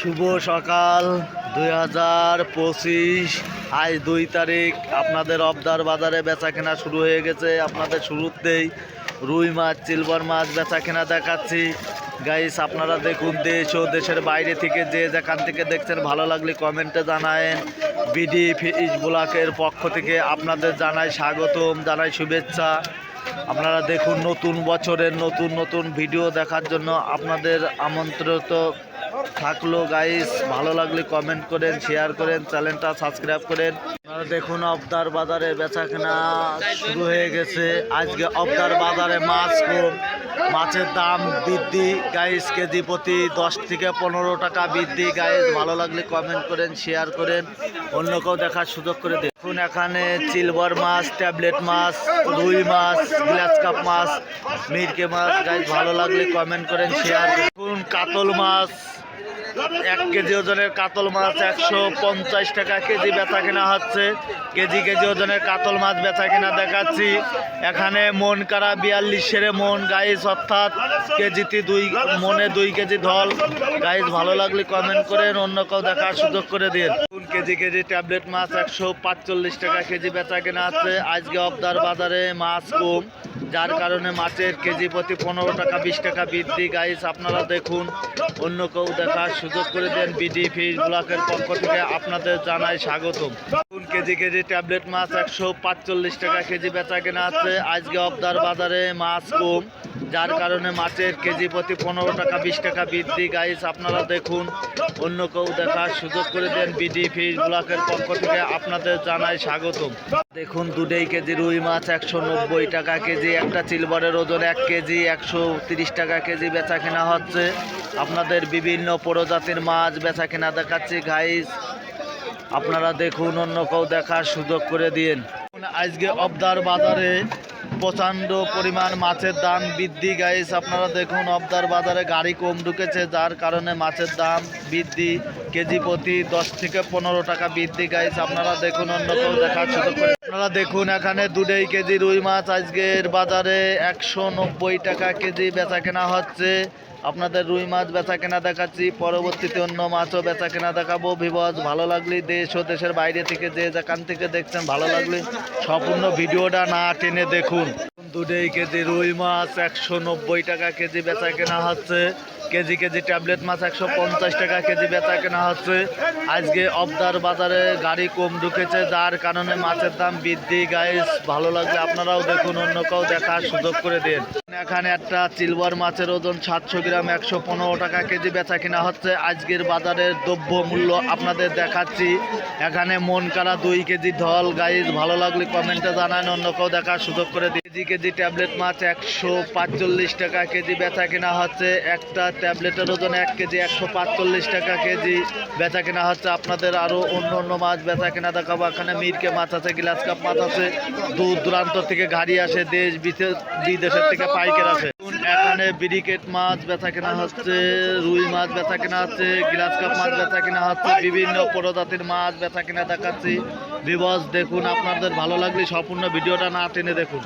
শুভ সকাল দুই হাজার পঁচিশ। আজ দুই তারিখ। আপনাদের অবদার বাজারে বেচা কেনা শুরু হয়ে গেছে। আপনাদের শুরুতেই রুই মাছ সিলভার মাছ বেচা কেনা দেখাচ্ছি। গাইস আপনারা দেখুন দেশ ও দেশের বাইরে থেকে যে যেখান থেকে দেখছেন, ভালো লাগলে কমেন্টে জানায়েন। বিডি ফিজ ব্লকের পক্ষ থেকে আপনাদের জানাই স্বাগতম, জানাই শুভেচ্ছা। আপনারা দেখুন নতুন বছরের নতুন নতুন ভিডিও দেখার জন্য আপনাদের আমন্ত্রিত থাকল গাইস ভালো লাগলে কমেন্ট করেন শেয়ার করেন চ্যানেলটা সাবস্ক্রাইব করেন। দেখুন অবদার বাজারে বেচা কেনা শুরু হয়ে গেছে। আজকে অবদার বাজারে মাছ কম। মাছের দাম বৃদ্ধি। গাইস কেজি প্রতি দশ থেকে পনেরো টাকা বৃদ্ধি। গাইস ভালো লাগলে কমেন্ট করেন শেয়ার করেন। অন্য কেউ দেখার সুযোগ করে দেখুন, এখানে সিলভার মাছ ট্যাবলেট মাছ, রুই মাছ গ্লাস কাপ মাছ, মিরকে মাছ। গাইস ভালো লাগলে কমেন্ট করেন শেয়ার দেখুন, কাতল মাছ। এক কেজি ওজনের কাতল মাছ একশো পঞ্চাশ টাকা কেজি বেচা কেনা হচ্ছে। কেজি কেজি ওজনের কাতল মাছ বেচা কেনা দেখাচ্ছি। এখানে মন কারা বিয়াল্লিশ সেরে মন গাইস অর্থাৎ কেজিতে দুই, মনে দুই কেজি ধল। গাইস ভালো লাগলে কমেন্ট করেন, অন্য কেউ দেখার সুযোগ করে দিন কেজি কেজি ট্যাবলেট মাছ একশো পাঁচচল্লিশ টাকা কেজি বেচা কেনা আছে আজকে অবদার বাজারে মাছ কম। যার কারণে মাছের কেজি প্রতি পনেরো টাকা, বিশ টাকা বৃদ্ধি। গাইস আপনারা দেখুন, অন্য কেউ দেখার সুযোগ করে দেন বিডি ফিশ ব্লকের পক্ষ থেকে। আপনাদের জানাই স্বাগতম। কেজি কেজি ট্যাবলেট মাছ একশো টাকা কেজি বেচা কেনা আছে। আজকে অবদার বাজারে মাছ কম। যার কারণে মাছের কেজি প্রতি পনেরো টাকা, বিশ টাকা বৃদ্ধি। গাইস আপনারা দেখুন, অন্য কেউ দেখার সুযোগ করে দেন বিডি ফিশ ব্লকের পক্ষ থেকে। আপনাদের জানাই স্বাগতম। দেখুন দুটেই কেজি রুই মাছ একশো নব্বই টাকা কেজি, একটা সিলভারের ওজন এক কেজি, একশো তিরিশ টাকা কেজি বেচা কেনা হচ্ছে। আপনাদের বিভিন্ন প্রজাতির মাছ বেচা কেনা দেখাচ্ছি গাইস আপনারা দেখুন, অন্য কেউ দেখার সুযোগ করে দিন আজকে অবদার বাজারে প্রচণ্ড পরিমাণ মাছের দাম বৃদ্ধি গাইস আপনারা দেখুন, অবদার বাজারে গাড়ি কম ঢুকেছে, যার কারণে মাছের দাম বৃদ্ধি। কেজি প্রতি দশ থেকে পনেরো টাকা বৃদ্ধি গাইস আপনারা দেখুন অন্য কেউ দেখার করে আপনারা দেখুন, এখানে দুটোই কেজি রুই মাছ। আজকের বাজারে একশো নব্বই টাকা কেজি বেচা কেনা হচ্ছে। আপনাদের রুই মাছ বেচা কেনা দেখাচ্ছি। পরবর্তীতে অন্য মাছও বেচা কেনা দেখাবো। ভিবজ ভালো লাগলে দেশ ও দেশের বাইরে থেকে যে যেখান থেকে দেখছেন, ভালো লাগলে সম্পূর্ণ ভিডিওটা না টেনে দেখুন। দুটোই কেজি রুই মাছ, একশো নব্বই টাকা কেজি বেচা কেনা হচ্ছে। কেজি কেজি ট্যাবলেট মাছ একশো পঞ্চাশ টাকা কেজি বেচা কেনা হচ্ছে। আজকে অবদার বাজারে গাড়ি কম ঢুকেছে, যার কারণে মাছের দাম বৃদ্ধি। গাইস ভালো লাগলে আপনারাও দেখুন অন্য কেউ দেখার সুযোগ করে দিন। এখানে একটা সিলভার মাছের ওজন সাতশো গ্রাম, একশো পনেরো টাকা কেজি বেচা কেনা হচ্ছে। আজকের বাজারের দ্রব্য মূল্য আপনাদের দেখাচ্ছি। এখানে মন কারা দুই কেজি ঢল। গাইস ভালো লাগলে কমেন্টে জানান অন্য কেউ দেখার সুযোগ করে দিন। কেজি কেজি ট্যাবলেট মাছ একশো পাঁচচল্লিশ টাকা কেজি বেচা কেনা হচ্ছে। একটা ট্যাবলেটের ওজন এক কেজি একশো পাঁচচল্লিশ টাকা কেজি। বেচা কেনা হচ্ছে আপনাদের আরও অন্য অন্য মাছ বেচা কেনা দেখাবো। এখানে মিরকে মাছ আছে, গ্লাস কাপ মাছ আছে। দূর দূরান্ত থেকে গাড়ি আসে, দেশ বিদেশ বিদেশের থেকে পাইকার আসে। এখানে ব্রিকেট মাছ বেচা কেনা হচ্ছে, রুই মাছ বেচা কেনা হচ্ছে, গ্লাস কাপ মাছ বেচা কেনা হচ্ছে, বিভিন্ন প্রজাতির মাছ বেচা কেনা দেখাচ্ছি। বিবস দেখুন, আপনাদের ভালো লাগলে সম্পূর্ণ ভিডিওটা না টেনে দেখুন।